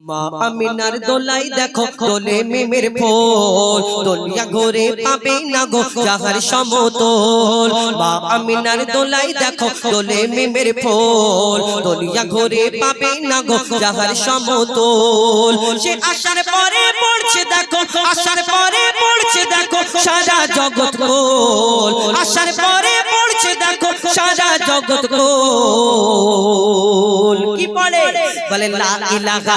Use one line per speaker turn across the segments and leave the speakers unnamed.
মা আমিনার দোলাই দেখো দোলে মেমের ফোল দুনিয়া ঘুরে পাবে না গো যাহার সমতল। মা আমিনার দোলাই দেখো দোলে মেমের ফোল দুনিয়া ঘুরে পাবে না গো যাহার সমতল। সে আসার পরে পড়ছে দেখো আসার পরে পড়ছে দেখো সারা জগৎ গোল আসার পরে পড়ছে দেখো সারা জগৎ গোল কি পড়ে বলে? লা ইলাহা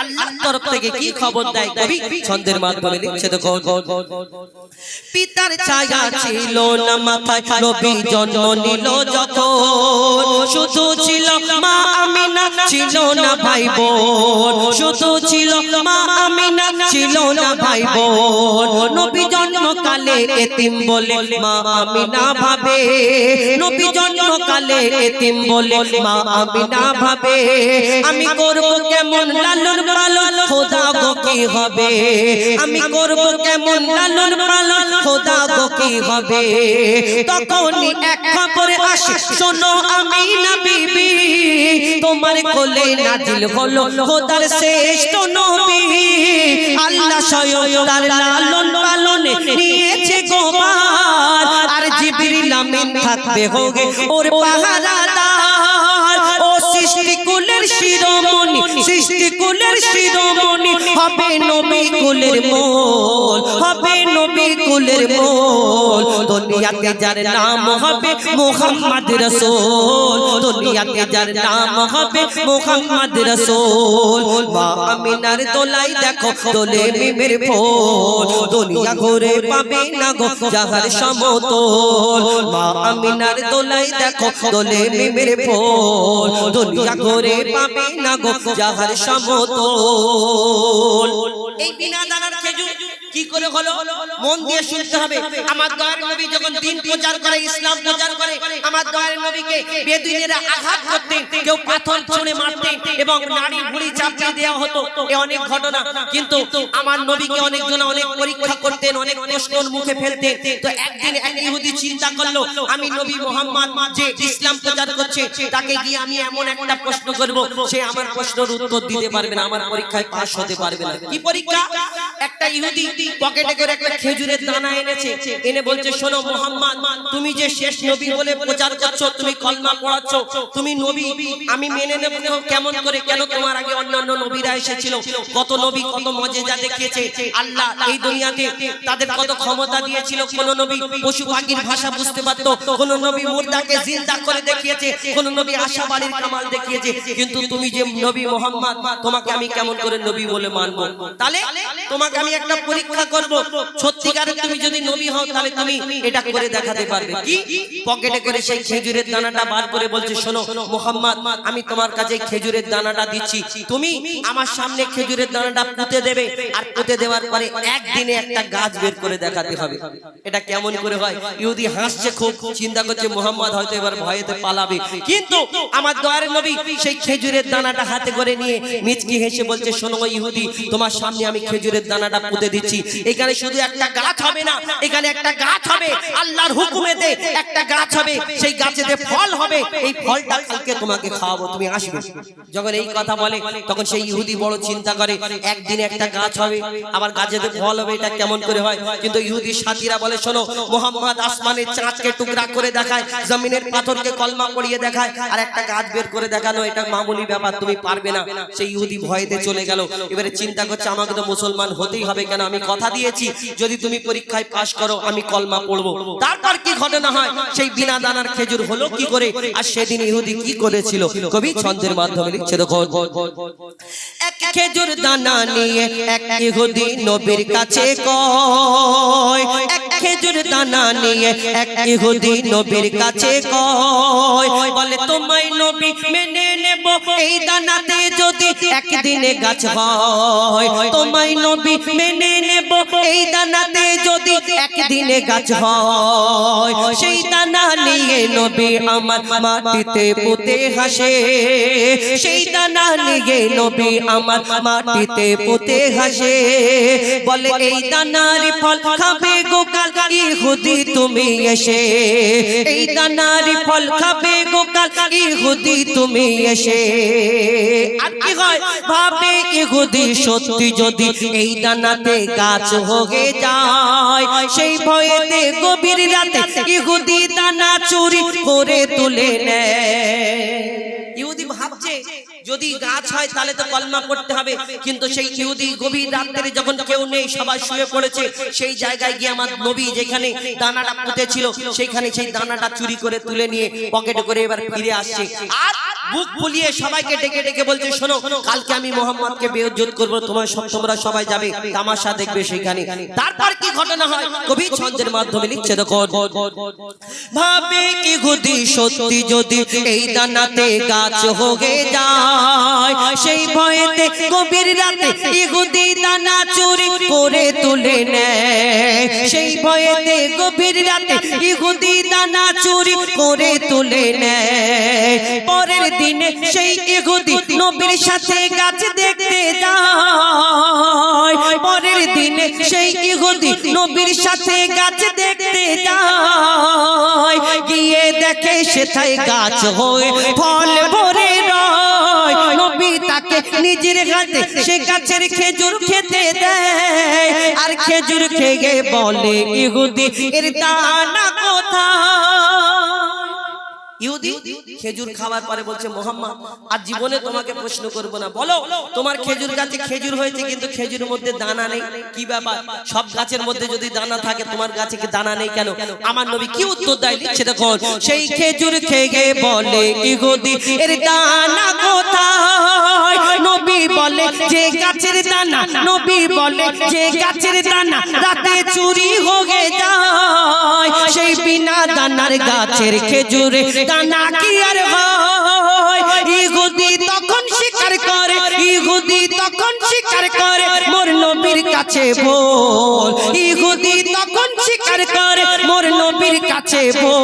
আল্লাহর তরফ থেকে কি খবর দেয়? কবি ছন্দের মাধ্যমে লিখছে দেখো। পিতার ছায়া ছিল না মাথায় নবী জন্ম নিল যখন। শুধু ছিল মা আমিনা ছিল না ভাই বোন শুধু ছিল মা আমিনা ছিল না ভাই বোন নবী জন্মকালে এতিম বলে মা আমিনা ভাবে। নবী জন্মকালে এতিম বলে মা আমিনা ভাবে। আমি করব কেমন লালন পালন খোদা গো, কি হবে? আমি করব কেমন লালন পালন খোদা গো, কি হবে? তখনই এক খবর আসে, শোনো আমি না বিবি, তোমার কোলে নাজিল হলো খোদার শ্রেষ্ঠ নবী। আল্লাহ স্বয়ং তার লালন পালনে নিয়েছে গোবার আর জিবরিল আমিন থাকবে হোগে, ওর পাহারাদার সৃষ্টি কুলের শিরোমণি সৃষ্টি কুলের শিরোমণি, হবে নবী কুলের মোল, হবে নবী কুলের মোল। দুনিয়াতে যার নাম হবে মুহাম্মদ রাসূল, দুনিয়াতে যার নাম হবে মুহাম্মদ রাসূল। মা আমিনার দোলাই দেখো, দোলে মিমের ফোল দুনিয়া ঘুরে পাবে না গো যাহার সমতল। মা আমিনার দোলাই দেখো, দোলে মিমের ফোল দুনিয়া ঘুরে পাবে না গো যাহার সমতল। এই বিনা দানার খেজুর কি করে হলো? মন দিয়ে শুনতে হবে। আমার দয়ার নবী যখন দিন প্রচার করে ইসলাম প্রচার করে আমার দয়ার নবীকে বেদুইনেরা আঘাত করতেন কেউ পাথর ছুঁড়ে মারতেন এবং নারী বুড়ি চাপিয়ে দেওয়া হতো। এ অনেক ঘটনা। কিন্তু আমার নবীকে অনেকজন অনেক পরীক্ষা করতেন অনেক প্রশ্নের মুখে ফেলতেন। তো একদিন এক ইহুদি চিন্তা করল আমি নবী মোহাম্মদ যে ইসলাম প্রচার করছে তাকে গিয়ে আমি এমন একটা প্রশ্ন করব সে আমার প্রশ্নের উত্তর দিতে পারবে না আমার পরীক্ষায় পাস হতে পারবে না কি পরীক্ষা একটা ইহুদি পকেটে করে একটা খেজুরের দানা এনেছে, এনে বলছে, শোনো মোহাম্মদ, তুমি যে শেষ নবী বলে প্রচার করছ, তুমি কলমা পড়াচ্ছ, তুমি নবী, আমি মেনে নেব কেমন করে, কেন তোমার আগে অন্যান্য নবীরা এসেছিল? কত নবী, কত মজেজা দেখিয়েছে? আল্লাহ এই দুনিয়াতে তাদের কত ক্ষমতা দিয়েছিল? কোন নবী পশু পাখির ভাষা বুঝতে পারতো, কোন নবী মুর্দাকে জিন্দা করে দেখিয়েছে, কোন নবী আশা বাড়ির কামাল দেখিয়েছে, কিন্তু তুমি যে নবী মোহাম্মদ, তোমাকে আমি কেমন করে নবী বলে মানবো? তাহলে তোমাকে আমি একটা পরীক্ষা করব। সত্যিকারে তুমি যদি নবী হও, তাহলে তুমি এটা করে দেখাতে পারবে। কি? পকেটে করে সেই খেজুরের দানাটা বার করে বলছে, শোনো মোহাম্মদ, আমি তোমার কাছে খেজুরের দানাটা দিচ্ছি। তুমি আমার সামনে খেজুরের দানাটা পুঁতে দেবে, আর পুঁতে দেওয়ার পরে একদিনে একটা গাছ বের করে দেখাতে হবে। এটা কেমন করে হয়? ইহুদি হাসছে খুব, চিন্তা করছে মোহাম্মদ হয়তো এবার ভয়েতে পালাবে। কিন্তু আমার দয়ার নবী সেই খেজুরের দানাটা হাতে করে নিয়ে মিচকি হেসে বলছে, শোনো ইহুদি, তোমার সামনে আমি খেজুরের দানাটা পুঁতে দিচ্ছি। এখানে শুধু একটা গাছ হবে না, এখানে একটা গাছ হবে। আল্লাহর হুকুমেতে একটা গাছ হবে, সেই গাছেতে ফল হবে। এই ফলটা কালকে তোমাকে খাওয়াবো, তুমি আসবে। যখন এই কথা বলে, তখন সেই ইহুদি বড় চিন্তা করে, একদিন একটা গাছ হবে, আবার গাছেতে ফল হবে, এটা কেমন করে হয়? কিন্তু ইহুদি সাথীরা বলে, শোনো, মোহাম্মদ আসমানের চাঁদকে টুকরা করে দেখায়, জমিনের পাথরকে কলমা পড়িয়ে দেখায়, আর একটা গাছ বের করে দেখানো, এটা মামুলি ব্যাপার, তুমি পারবে না। সেই ইহুদি ভয়েতে চলে গেল। এবারে চিন্তা করছে, আমাকে তো মুসলমান হতেই হবে কেন? আমি কথা দিয়েছি। যদি তুমি পরীক্ষায় পাশ করো, আমি কলমা পড়ব। তারপর কি ঘটনা হয়? সেই বিনা দানার খেজুর হলো কি করে? আর সেদিন ইহুদি কি করেছিল? কবি ছন্দের মাধ্যমে লিখছে দেখো এক খেজুর দানা নিয়ে এক ইহুদি নবীর কাছে কয়। এক খেজুর দানা নিয়ে এক ইহুদি নবীর কাছে কয়। বলে, তোমায় নবী মেনে নেব। এই দানাতে যদি একদিনে গাছ হয়, তোমায় নবী মেনে নেব। এই দানাতে যদি একদিনে গাছ হয়, সেই দানা নিয়ে নবী আমার মাটিতে পুঁতে হাসে। সেই দানা নিয়ে নবী আমার মাটিতে পুঁতে হাসে। বলে, এই দানার ফল খাবে গোকাল ইহুদি, তুমি এসে। এই দানার ফল খাবে গোকাল ইহুদি, তুমি এসে। আর কি হয়? ভাবে ইহুদি সত্যি যদি এই দানাতে গাছ হয়ে যায়। সেই ভয়েতে গভীর রাতে ইহুদি দানা চুরি করে তুলে নেয়। ইহুদি ভাবছে, যদি গাছ হয় তাহলে তো কলমা করতে হবে। কিন্তু সেই ইহুদি গভীর রাত্রে যখন কেউ নেই, সবাই শুয়ে পড়েছে, সেই জায়গায় গিয়ে আমার নবী যেখানে দানাটা পুঁতে ছিল সেইখানে সেই দানাটা চুরি করে তুলে নিয়ে পকেটে করে এবার ফিরে আসছে। আর বুক ফুলিয়ে সবাইকে ডেকে ডেকে বলছে, শোনো, কালকে আমি মোহাম্মদকে বেয়োজ্জত করব, তোমার সব তোমরা সবাই যাবে, তামাশা দেখবে সেখানে। তারপর কি ঘটনা হয়? কবি ছন্দের মাধ্যমে লিখছে, দেখো। ভাবে ইহুদি সত্যি যদি এই দানাতে গাছ হয়ে যায়, সেই ভয়েতে গভীর রাতে ইহুদি দানা চুরি করে তুলে নেয়। সেই ভয়েতে গভীর রাতে ইহুদি দানা চুরি করে তুলে নেয়। পরের দিনে সেই ইহুদি নবীর সাথে গাছ দেখতে যায়। পরের দিনে সেই ইহুদি নবীর সাথে গাছ দেখতে যায়। গিয়ে দেখে সেথায় গাছ হয়ে ফল ভরে রয়। তাকে নিজের হাতে সে গাছের খেজুর খেতে দেয়। আর খেজুর খেয়ে বলে, ইহুদি, এর দানা খেজুর খাওয়ার পরে বলছে মোহাম্মদ আর জীবনে তোমাকে প্রশ্ন করব না। বলো, তোমার খেজুর গাছে খেজুর হয়েছে কিন্তু খেজুরের মধ্যে দানা নেই। কি ব্যাপার? সব গাছের মধ্যে যদি দানা থাকে, তোমার গাছে কি দানা নেই কেন? আমার নবী কি উত্তর দেয় লিখছে দেখো সেই খেজুর খেয়ে বলে ইহুদি এর দানা কোথায়? নবী বলে, যে গাছের দানা, নবী বলে, যে গাছের দানা রাতে চুরি হয়ে যায়। সেই বিনা দানার গাছের খেজুরে দানা কি আর হয়। ইহুদি তখন শিকার করে, ইহুদি তখন শিকার করে, মোর নবীর কাছে বল। ইহুদি তখন শিকার করে, মোর নবীর কাছে বল।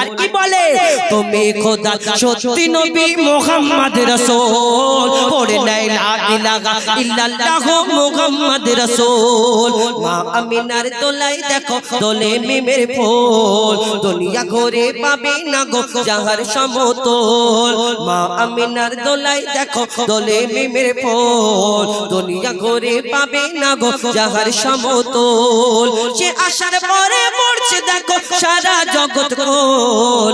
আর কি বলে? তুমি খোদা, সত্যি নবী মোহাম্মদ রসুল। পড়ে নাই লা ইলাহা ইল্লাল্লাহ মোহাম্মদ রসুল। মা আমিনার দোলাই দেখো, দোলে মিমের ফুল। দুনিয়া ঘুরে পাবে না গো যাহার সমতল। মা আমিনার দোলাই দেখো, দোলে মিমের ফুল। দুনিয়া ঘুরে পাবে না গো যাহার সমতল। সে আসার পরে পড়ছে দেখো, সারা জগৎ কোল।